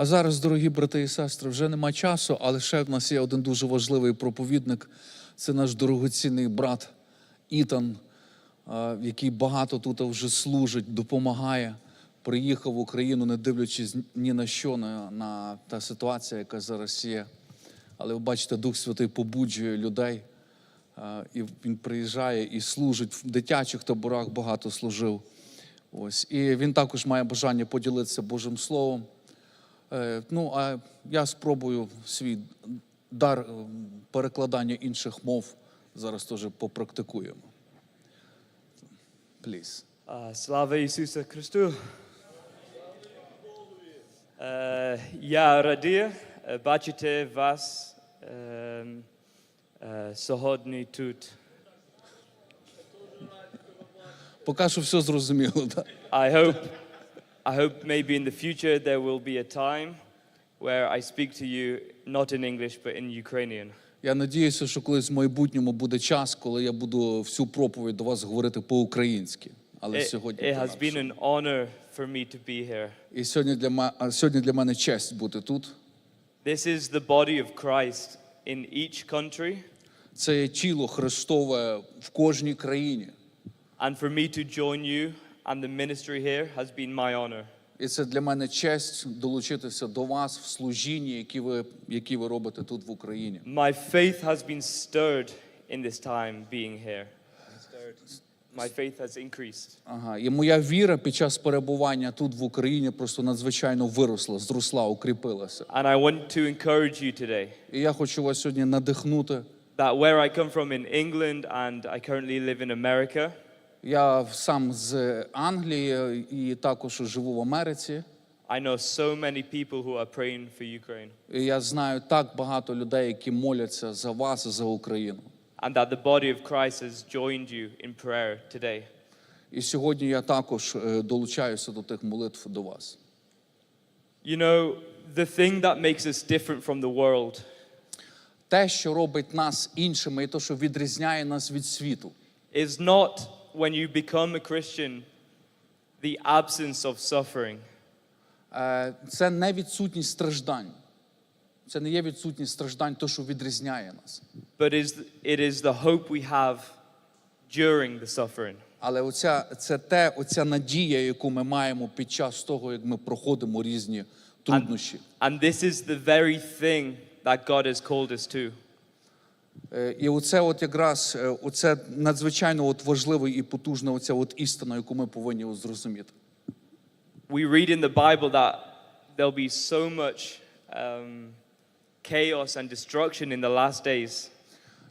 А зараз, дорогі брати і сестри, вже нема часу, але ще в нас є один дуже важливий проповідник. Це наш дорогоцінний брат Ітан, який багато тут вже служить, допомагає. Приїхав в Україну, не дивлячись ні на що, на, на та ситуація, яка зараз є. Але ви бачите, Дух Святий побуджує людей. І він приїжджає і служить в дитячих таборах багато служив. Ось. І він також має бажання поділитися Божим Словом. Е, Ну, а я спробую свій дар е, перекладання інших мов зараз теж попрактикуємо. Please. Слава Ісусу Христу! Е, Я радий е, бачити вас сьогодні тут. Поки що все зрозуміло. Так? I hope, I hope maybe in the future there will be a time where I speak to you not in English but in Ukrainian. Я надіюся, що колись в майбутньому буде час, коли я буду всю проповідь до вас говорити по-українськи. Але It, сьогодні. it has been an honor for me to be here. І сьогодні для, ма- сьогодні для мене честь бути тут. This is the body of Christ in each country. Це тіло Христове в кожній країні. And for me to join you and the ministry here has been my honor. І це для мене честь долучитися до вас в служінні, які ви, які ви робите тут в Україні. My faith has been stirred in this time being here. My faith has increased. Ага. І моя віра під час перебування тут в Україні просто надзвичайно виросла, зросла, укріпилася. And I want to encourage you today І я хочу вас сьогодні надихнути. that where I come from in England and I currently live in America, Я сам з Англії і також живу в Америці. I know so many people who are praying for Ukraine. І я знаю так багато людей, які моляться за вас, за Україну. And that the body of Christ has joined you in prayer today. І сьогодні я також е, долучаюся до тих молитв до вас. You know, the thing that makes us different from the world Те, що робить нас іншими, і те, що відрізняє нас від світу, is not when you become a Christian the absence of suffering. е, це не відсутність страждань. Це не є відсутність страждань, то, що відрізняє нас. but is, it is the hope we have during the suffering. Але оця, це те, оця надія, яку ми маємо під час того, як ми проходимо різні труднощі. And this is the very thing that God has called us to. Е, І оце от якраз е, оце надзвичайно от важлива і потужна оця от істина, яку ми повинні от зрозуміти. We read in the Bible that there'll be so much um, chaos and destruction in the last days.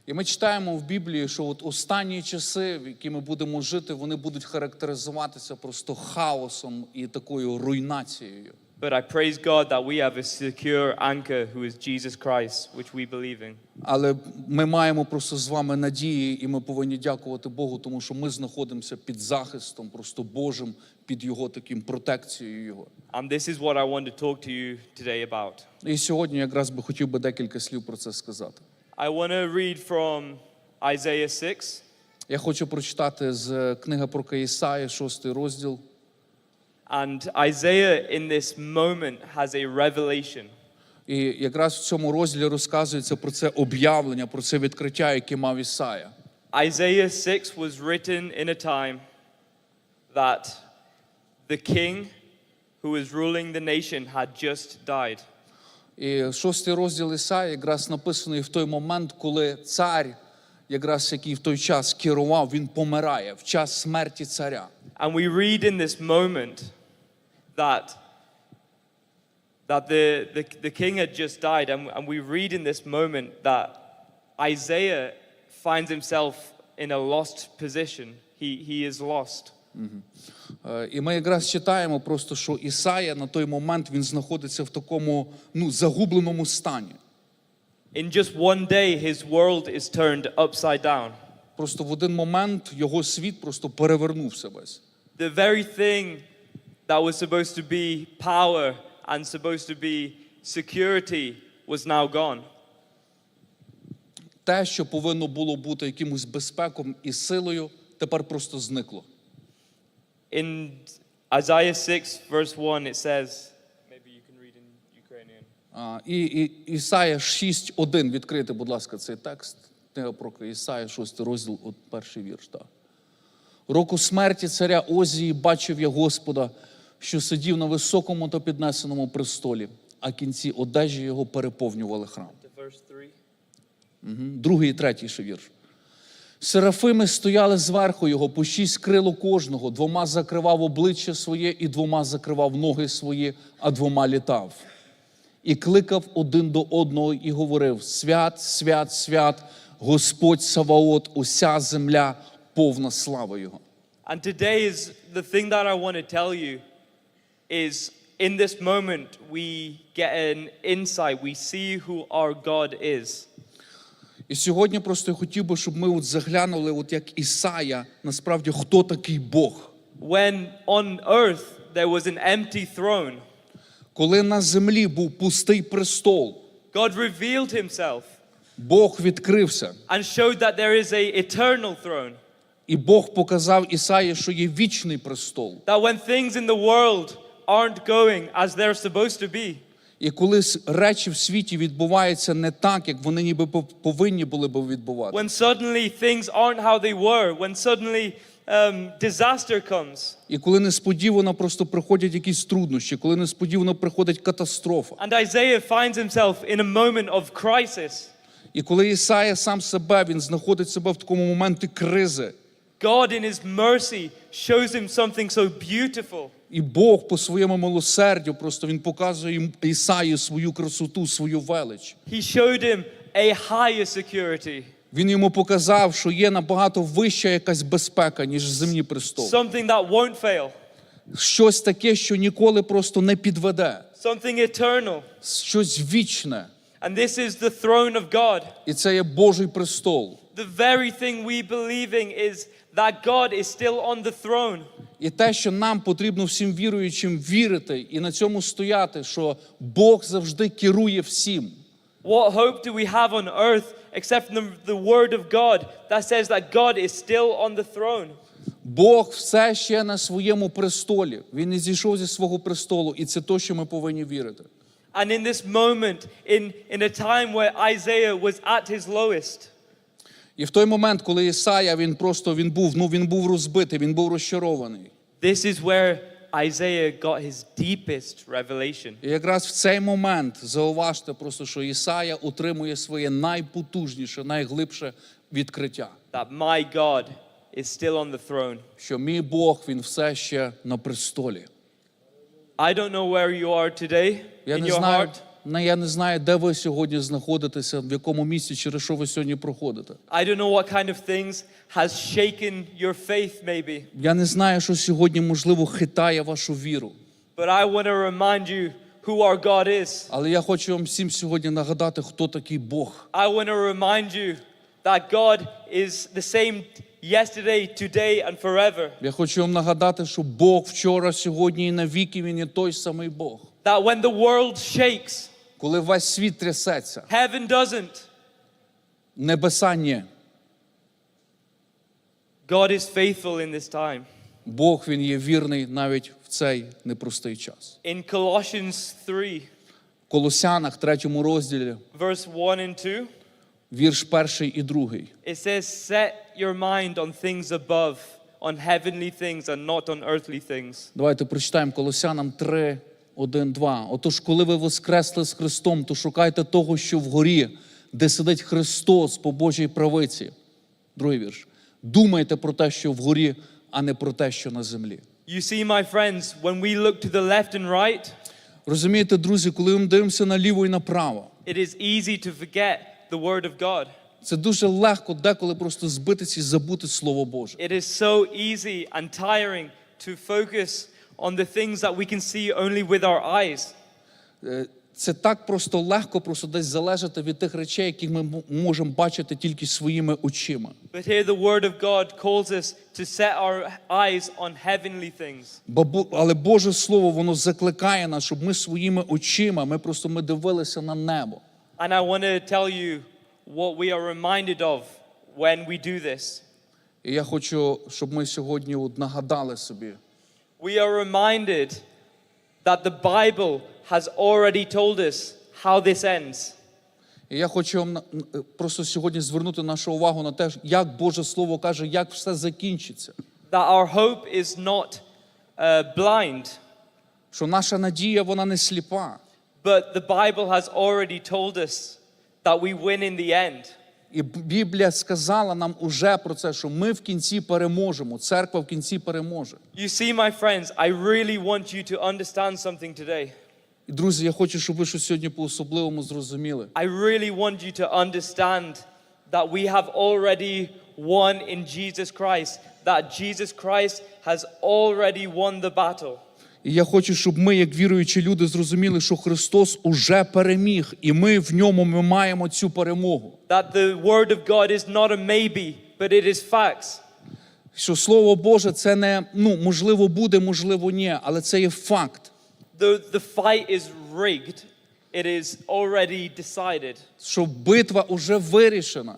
І ми читаємо в Біблії, що от останні часи, в які ми будемо жити, вони будуть характеризуватися просто хаосом і такою руйнацією. But I praise God that we have a secure anchor who is Jesus Christ, which we believe in. Але ми маємо просто з вами надії, і ми повинні дякувати Богу, тому що ми знаходимося під захистом, просто Божим, під його таким протекцією його. And this is what I want to talk to you today about. І сьогодні якраз би хотів би декілька слів про це сказати. I want to read from Isaiah 6, Я хочу прочитати з книги про Каїсая, шостий розділ. And Isaiah in this moment has a revelation. І якраз в цьому розділі розказується про це об'явлення, про це відкриття, яке мав Ісая. Isaiah 6 was written in a time that the king who was ruling the nation had just died. І шостий розділ Ісаї якраз написаний в той момент, коли цар, якраз який в той час керував, він помирає в час смерті царя. And we read in this moment that, that the, the, the king had just died, and, and we read in this moment that Isaiah finds himself in a lost position. He, he is lost. Е, І ми якраз читаємо просто, що Ісая на той момент він знаходиться в такому ну, загубленому стані. In just one day, his world is turned upside down. Просто в один момент його світ просто перевернувся весь. The very thing that was supposed to be power and supposed to be security was now gone. Те, що повинно було бути якимось безпеком і силою, тепер просто зникло. In Isaiah 6, verse 1, it says, maybe you can read in Ukrainian. А, І, і Ісая 6.1, відкрити, будь ласка, цей текст. Книга про Ісая, 6 розділ, от перший вірш. Так. Року смерті царя Озії бачив я Господа, що сидів на високому та піднесеному престолі, а кінці одежі його переповнювали храм. To verse 3. Мгм. Другий і третій ще вірш. Серафими стояли зверху його, по шість крил у кожного, двома закривав обличчя своє, і двома закривав ноги свої, а двома літав. І кликав один до одного і говорив: Свят, свят, свят, Господь Саваот, уся земля повна слави Його. And today is the thing that I want to tell you is in this moment we get an insight, we see who our God is. І сьогодні просто я хотів би, щоб ми от заглянули, от як Ісая, насправді, хто такий Бог. When on earth there was an empty throne, Коли на землі був пустий престол, God revealed himself Бог відкрився, and showed that there is a eternal throne. і Бог показав Ісаї, що є вічний престол. That when things in the world aren't going as they're supposed to be, І коли речі в світі відбуваються не так, як вони ніби повинні були б відбувати. when suddenly things aren't how they were, when suddenly um, disaster comes, І коли несподівано просто приходять якісь труднощі, коли несподівано приходить катастрофа. and Isaiah finds himself in a moment of crisis, І коли Ісая сам себе, він знаходить себе в такому моменті кризи. God in his mercy shows him something so beautiful. І Бог по своєму милосердю просто він показує Ісаї свою красоту, свою велич. He showed him a higher security, Він йому показав, що є набагато вища якась безпека, ніж земні престоли. something that won't fail, Щось таке, що ніколи просто не підведе, something eternal. щось вічне. And this is the throne of God. І це є Божий престол. The very thing we believe in is that God is still on the throne. І те, що нам потрібно всім віруючим вірити і на цьому стояти, що Бог завжди керує всім. What hope do we have on earth except the, the word of God that says that God is still on the throne? Бог все ще на своєму престолі. Він не зійшов зі свого престолу, і це те, що ми повинні вірити. And in this moment, in, in a time where Isaiah was at his lowest, І в той момент, коли Ісая, він просто він був, ну він був розбитий, він був розчарований. this is where Isaiah got his deepest revelation. І якраз в цей момент зауважте просто, що Ісая отримує своє найпотужніше, найглибше відкриття. That my God is still on the throne. Що мій Бог, він все ще на престолі. I don't know where you are today Я in не your знаю, heart. Не, я не знаю, де ви сьогодні знаходитеся, в якому місці, через що ви сьогодні проходите. I don't know what kind of things has shaken your faith, maybe. Я не знаю, що сьогодні, можливо, хитає вашу віру. But I want to remind you who our God is. Але я хочу вам всім сьогодні нагадати, хто такий Бог. I want to remind you that God is the same yesterday, today, and forever. Я хочу вам нагадати, що Бог вчора, сьогодні і навіки він є той самий Бог. That when the world shakes, Коли весь світ трясеться, heaven doesn't. небеса ні. God is faithful in this time. Бог він є вірний навіть в цей непростий час. In Colossians 3, В Колосянах, третьому розділі, verse 1 and 2, вірш перший і другий. it says, Set your mind on things above, on heavenly things, and not on earthly things. Давайте прочитаємо Колосянам 3, 1, 2. Отож, коли ви воскресли з Христом, то шукайте того, що вгорі, де сидить Христос по Божій правиці. Другий вірш. Думайте про те, що вгорі, а не про те, що на землі. You see, my friends, when we look to the left and right, Розумієте, друзі, коли ми дивимося наліво і направо, it is easy to forget the Word of God. це дуже легко деколи просто збитися і забути Слово Боже. It is so easy and tiring to focus on the things that we can see only with our eyes. Е, Це так просто легко, просто десь залежати від тих речей, які ми можемо бачити тільки своїми очима. But here the Word of God calls us to set our eyes on heavenly things. Бо Бо- Але Боже Слово, воно закликає нас, щоб ми своїми очима, ми просто ми дивилися на небо. And I want to tell you what we are reminded of when we do this. І я хочу, щоб ми сьогодні от нагадали собі, We are reminded that the Bible has already told us how this ends. І я хочу вам на- н- е, просто сьогодні звернути нашу увагу на те, як Боже Слово каже, як все закінчиться. That our hope is not uh, blind, Що наша надія вона не сліпа. but the Bible has already told us that we win in the end. І Біблія сказала нам уже про це, що ми в кінці переможемо. Церква в кінці переможе. You see, my friends, I really want you to understand something today. І друзі, я хочу, щоб ви щось сьогодні по-особливому зрозуміли. I really want you to understand that we have already won in Jesus Christ, that Jesus Christ has already won the battle. І я хочу, щоб ми, як віруючі люди, зрозуміли, що Христос уже переміг, і ми в ньому ми маємо цю перемогу. That the word of God is not a maybe, but it is facts. Що Слово Боже, це не ну можливо буде, можливо, ні, але це є факт. The, the fight is rigged, it is already decided. Що битва уже вирішена.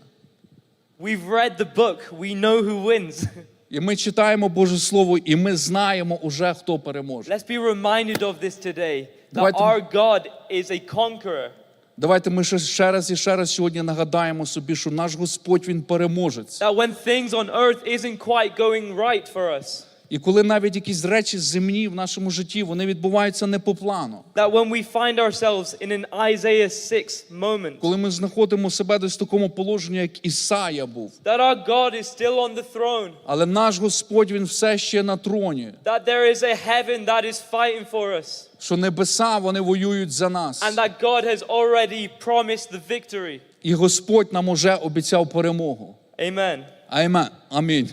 We've read the book, we know who wins. І ми читаємо Боже Слово, і ми знаємо уже, хто переможе. Let's be reminded of this today that Давайте- our God is a conqueror. Давайте ми ще, ще раз і ще раз сьогодні нагадаємо собі, що наш Господь Він переможець. That when things on earth isn't quite going right for us, І коли навіть якісь речі земні в нашому житті вони відбуваються не по плану. that when we find ourselves in an Isaiah 6 moment, Коли ми знаходимо себе десь в такому положенні, як Ісая був. that our God is still on the throne, Але наш Господь Він все ще на троні. that there is a heaven that is fighting for us, Що небеса вони воюють за нас. and that God has already promised the victory. І Господь нам уже обіцяв перемогу. Amen. Амен. Амінь.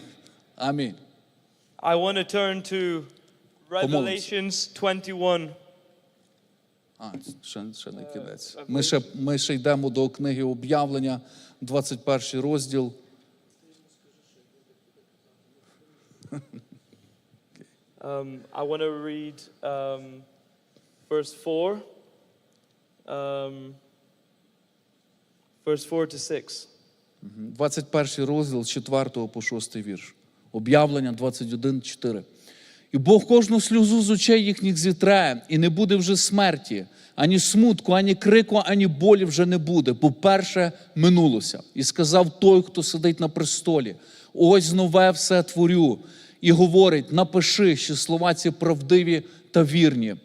Амінь. I want to turn to Revelations 21. А, ще, ще не кінець. Ми ще, ми ще йдемо до книги об'явлення, 21 розділ. Um, I want to read um, verse 4. Um, verse 4 to 6. 21 розділ з 4 по 6 вірш. Об'явлення 21, 4. І Бог кожну сльозу з очей їхніх зітре, і не буде вже смерті, ані смутку, ані крику, ані болі вже не буде, бо перше минулося. І сказав той, хто сидить на престолі: ось нове все творю. І говорить: напиши, що слова ці правдиві та вірні.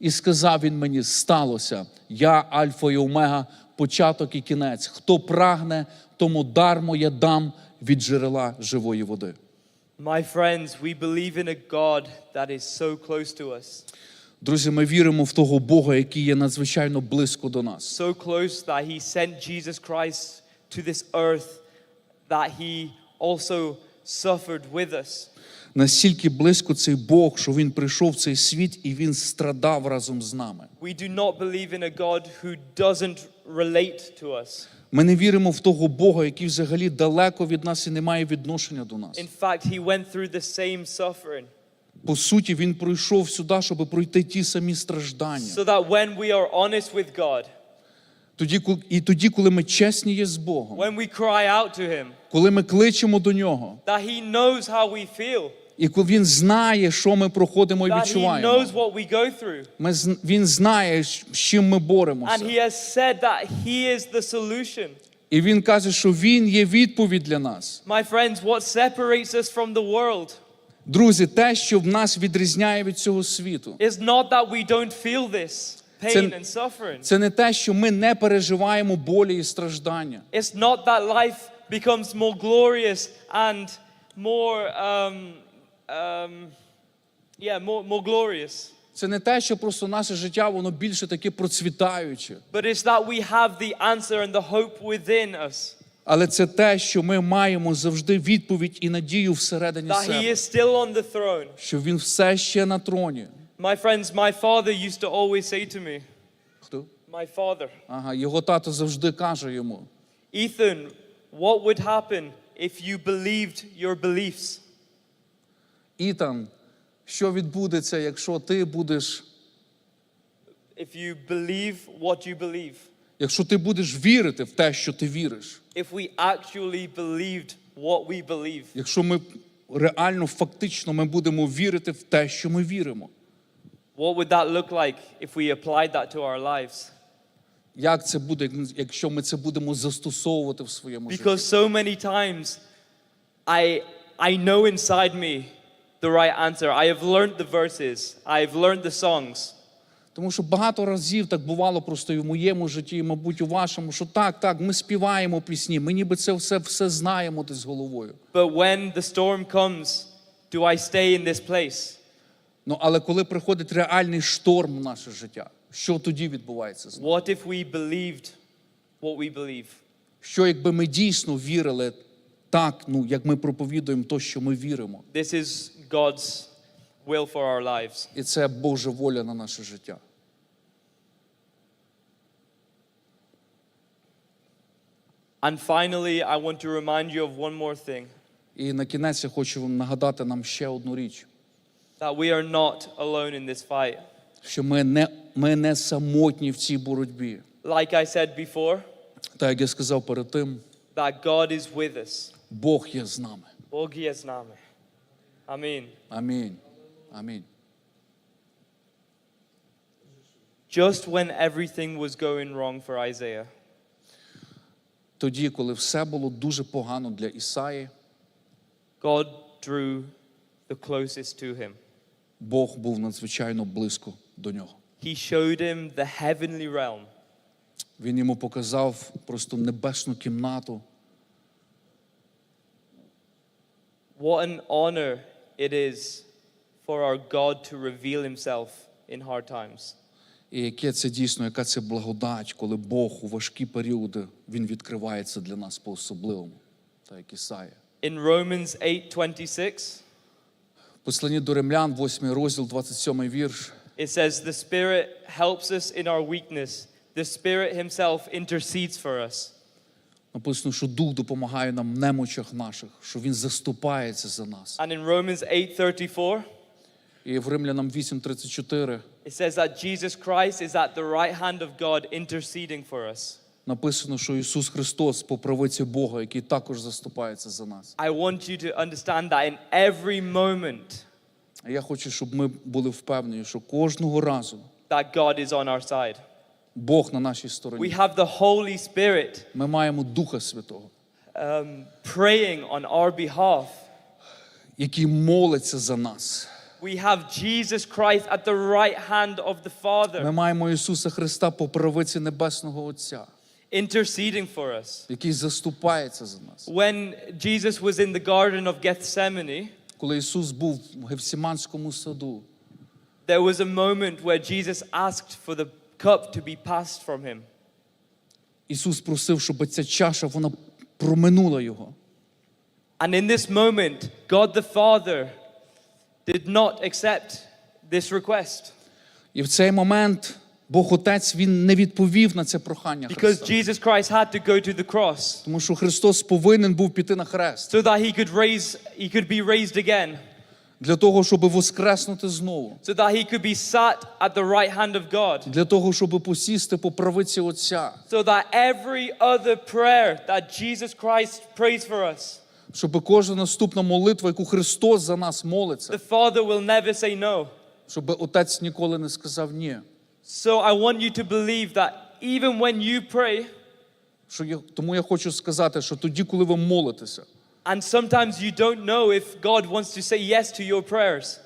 І сказав він мені: сталося, я Альфа і Омега, початок і кінець. Хто прагне, тому дар моє дам від джерела живої води. My friends, we believe in a God that is so close to us, Друзі, ми віримо в того Бога, який є надзвичайно близько до нас. so close that He sent Jesus Christ to this earth, that He also suffered with us. Настільки близько цей Бог, що Він прийшов в цей світ і Він страдав разом з нами. We do not believe in a God who doesn't relate to us. Ми не віримо в того Бога, який взагалі далеко від нас і не має відношення до нас. In fact, He went through the same suffering, По суті, Він прийшов сюди, щоб пройти ті самі страждання. so that when we are honest with God, Тоді, і тоді, коли ми чесні є з Богом, when we cry out to Him, коли ми кличемо до нього, that He knows how we feel, і він знає, що ми проходимо і відчуваємо. Ми, він знає, з чим ми боремося. І він каже, що він є відповідь для нас. My friends, what separates us from the world Друзі, те, що в нас відрізняє від цього світу, is not that we don't feel this Це- це не те, що ми не переживаємо болі і страждання. It's not that life becomes more glorious and more, um, um, yeah, more, more glorious. Це не те, що просто наше життя воно більше таке процвітаюче. But it's that we have the answer and the hope within us. Але це те, що ми маємо завжди відповідь і надію всередині That He себе, is still on the throne. що він все ще на троні. My friends, my father used to always say to me, Хто? my father, Ага, його тато завжди каже йому: Ethan, what would happen if you believed your beliefs? Ітан, що відбудеться, якщо ти будеш, If you believe what you believe? якщо ти будеш вірити в те, що ти віриш, If we actually believed what we believe? якщо ми реально, фактично, ми будемо вірити в те, що ми віримо. What would that look like if we applied that to our lives? Як це буде, якщо ми це будемо застосовувати в своєму житті? Because so many times I, I know inside me the right answer. I have learned the verses, I've learned the songs. Тому що багато разів так бувало просто і в моєму житті, і, мабуть, у вашому, що так, так, ми співаємо пісні, ми ніби це все, все знаємо десь головою. But when the storm comes, do I stay in this place? Ну, але коли приходить реальний шторм в наше життя, що тоді відбувається з нами? What if we believed what we believe? Що якби ми дійсно вірили так, ну як ми проповідуємо то, що ми віримо, This is God's will for our lives. і це Божа воля на наше життя. And finally, I want to remind you of one more thing І на кінець я хочу вам нагадати нам ще одну річ: that we are not alone in this fight. що ми не, ми не самотні в цій боротьбі. Like I said before, Так як я сказав перед тим, that God is with us. Бог є з нами. Bog je z nami. Amen. Амінь. Амінь. Just when everything was going wrong for Isaiah, Тоді, коли все було дуже погано для Ісаї, God drew the closest to him. Бог був надзвичайно близько до нього. He showed him the heavenly realm. Він йому показав просто небесну кімнату. What an honor it is for our God to reveal himself in hard times. І яке це дійсно, яка це благодать, коли Бог у важкі періоди він відкривається для нас по-особливому, так як Ісая. In Romans 8:26, В Посланні до Римлян, 8 розділ, 27 вірш. it says the spirit helps us in our weakness. The spirit himself intercedes for us. Написано, що Дух допомагає нам в немочах наших, що Він заступається за нас. And in Romans 8:34, І в Римлянам 8.34 it says that Jesus Christ is at the right hand of God interceding for us. написано, що Ісус Христос по правиці Бога, який також заступається за нас. I want you to understand that in every moment я хочу, щоб ми були впевнені, що кожного разу that God is on our side. Бог на нашій We have the Holy Spirit Ми маємо Духа Святого, um, praying on our behalf. який молиться за нас. We have Jesus Christ at the right hand of the Ми Father, маємо Ісуса Христа по правиці Небесного Отця, interceding for us. який заступається за нас. When Jesus was in the Garden of Gethsemane, Коли Ісус був в Гефсиманському саду, there was a moment where Jesus asked for the cup to be passed from him. Ісус просив, щоб ця чаша вона проминула його. And in this moment, God the Father did not accept this request І в цей момент Бог Отець він не відповів на це прохання because Христа. Jesus Christ had to go to the cross Тому що Христос повинен був піти на хрест so that he could raise he could be raised again для того, щоб воскреснути знову, so that he could be sat at the right hand of God. Для того, щоб посісти по правиці Отця, so that every other prayer that Jesus Christ prays for us щоб кожна наступна молитва, яку Христос за нас молиться, the Father will never say no. Щоб Отець ніколи не сказав ні. so I want you to believe that even when you pray Що я, тому я хочу сказати, що тоді, коли ви молитеся, and sometimes you don't know if God wants to say yes to your prayers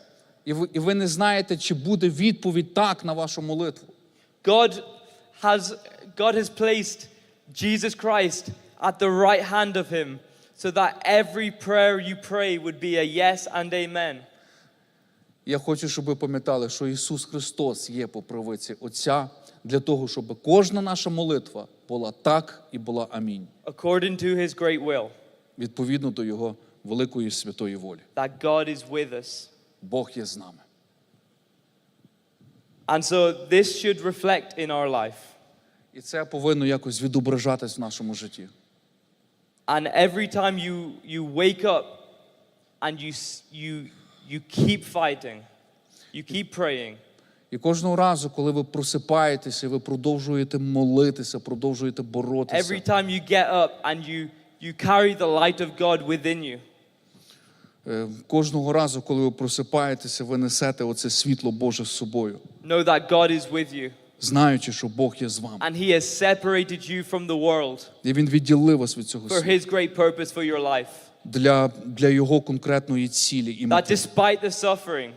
і ви, і ви не знаєте, чи буде відповідь так на вашу молитву. God has, God has placed Jesus Christ at the right hand of him so that every prayer you pray would be a yes and amen. Я хочу, щоб ви пам'ятали, що Ісус Христос є по правиці Отця для того, щоб кожна наша молитва була так і була амінь, According to his great will, відповідно до Його великої святої волі. that God is with us. Бог є з нами. And so this should reflect in our life. І це повинно якось відображатись в нашому житті. And every time you, you wake up and you, s- you, you keep fighting, you keep praying, І кожного разу, коли ви просипаєтеся, ви продовжуєте молитися, продовжуєте боротися. every time you get up and you, you carry the light of God within you, Е, Кожного разу, коли ви просипаєтеся, ви несете оце світло Боже з собою, Know that God is with you. Знаючи, що Бог є з вами. and He has separated you from the world І Він відділив вас від цього for His great purpose for your life. для, для Його конкретної цілі і That despite the suffering,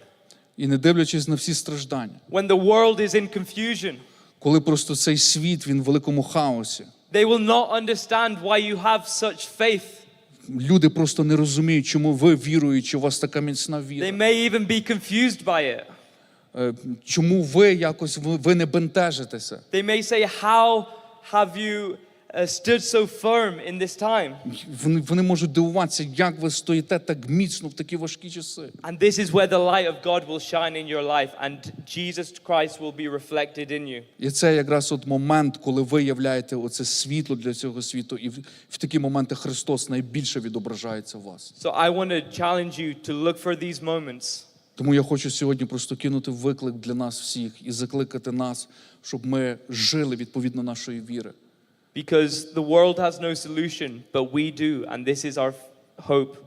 І не дивлячись на всі страждання, when the world is in confusion, коли просто цей світ він в великому хаосі, they will not understand why you have such faith. люди просто не розуміють, чому ви віруючи, у вас така міцна They may even be confused by it. Е, Чому ви якось ви не бентежитеся? They may say, How have you uh, stood so firm in this time? Вони, вони можуть дивуватися, як ви стоїте так міцно в такі важкі часи. And this is where the light of God will shine in your life, and Jesus Christ will be reflected in you. І це якраз от момент, коли ви являєте оце світло для цього світу, і в, в такі моменти Христос найбільше відображається в вас. So I want to challenge you to look for these moments Тому я хочу сьогодні просто кинути виклик для нас всіх і закликати нас, щоб ми жили відповідно нашої віри. Because the world has no solution, but we do, and this is our hope.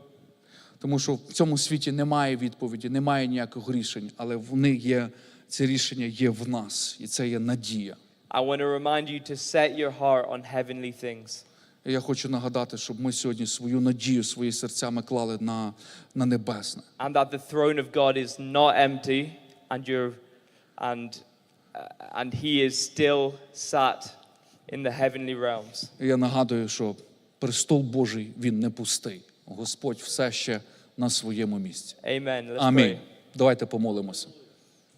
Тому що в цьому світі немає відповіді, немає ніяких рішень, але вони є, ці рішення є в нас, і це є надія. I want to remind you to set your heart on heavenly things. Я хочу нагадати, щоб ми сьогодні свою надію, свої серця ми клали на, на небесне. and that the throne of God is not empty and you're and uh, and he is still sat in the heavenly realms. Я нагадую, що престол Божий він не пустий. Господь все ще на своєму місці. Amen. Let's Амінь. pray. Давайте помолимося.